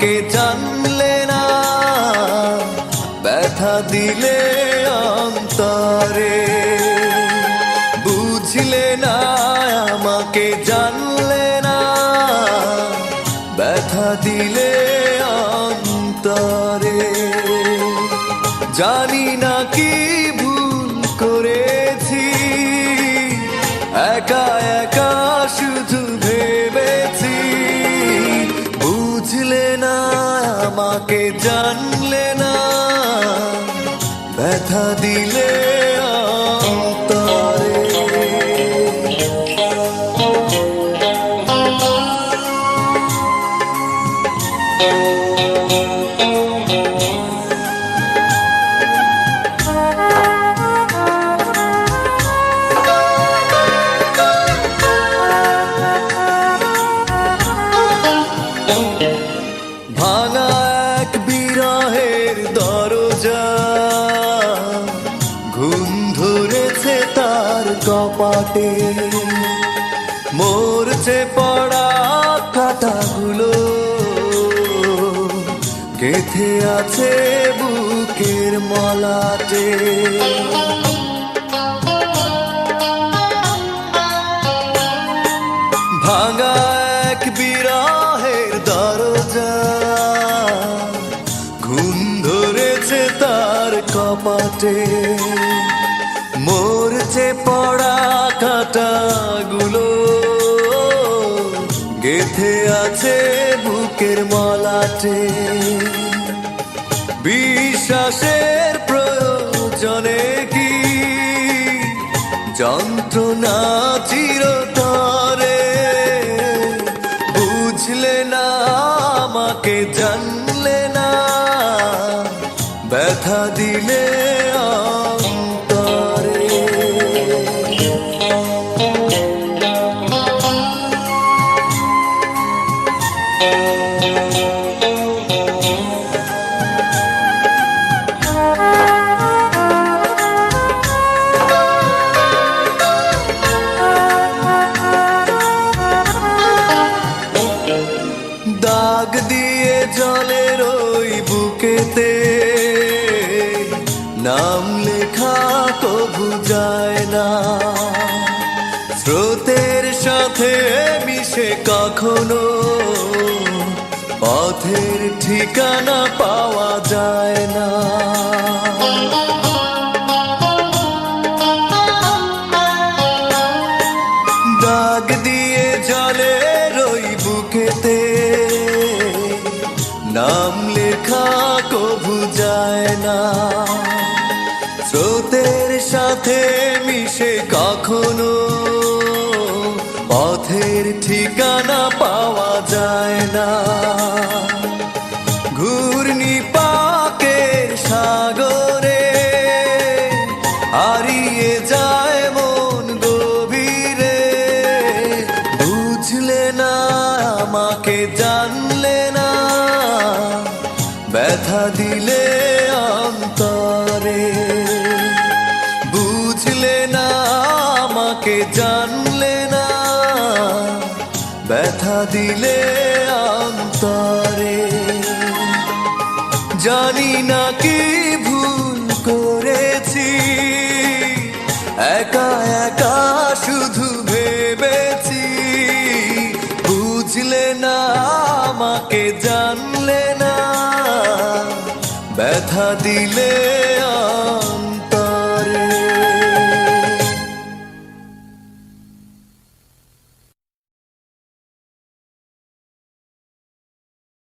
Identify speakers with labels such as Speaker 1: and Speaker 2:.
Speaker 1: কে জানলে না, ব্যথা দিলে অন্তরে। বুঝলে না, আমাকে জানলে না, ব্যথা দিলে অন্তরে। জানি না কি আমাকে জানলে না ব্যথা দিলে অন্তরে। কপাটে মরছে পড়া কাটাগুলো গেথে আছে বুকের মলাটে। ভাঙা এক বিরহের দরজা। ঘুম ধরেছে তার কপাটে। মরছে পড়া কাটাগুলো গেথে আছে বুকের মলাটে। বিশ্বাসের প্রয়োজনে কি যন্ত্রণা চিরতরে? বুঝলে না, আমাকে জানলে না, ব্যথা দিলে অন্তরে দাগ দিয়ে জলের ওই বুকেতে নাম লেখা কবু না। স্রোতের সাথে মিশে কখনো পথের ঠিকানা পাওয়া যায় না। দাগ দিয়ে জলে রই বুকেতে, নাম লেখা কবু যায় না। স্রোতের সাথে মিশে কখনো পথের ঠিকানা পাওয়া যায় না। ব্যথা দিলে অন্তরে। বুঝলে না, আমাকে জানলে না। ব্যথা দিলে অন্তরে। জানি না কি ভুল করেছি। একা একা শুধু ভেবেছি। বুঝলে না, আমাকে জানলে না। ব্যথা দিলে আর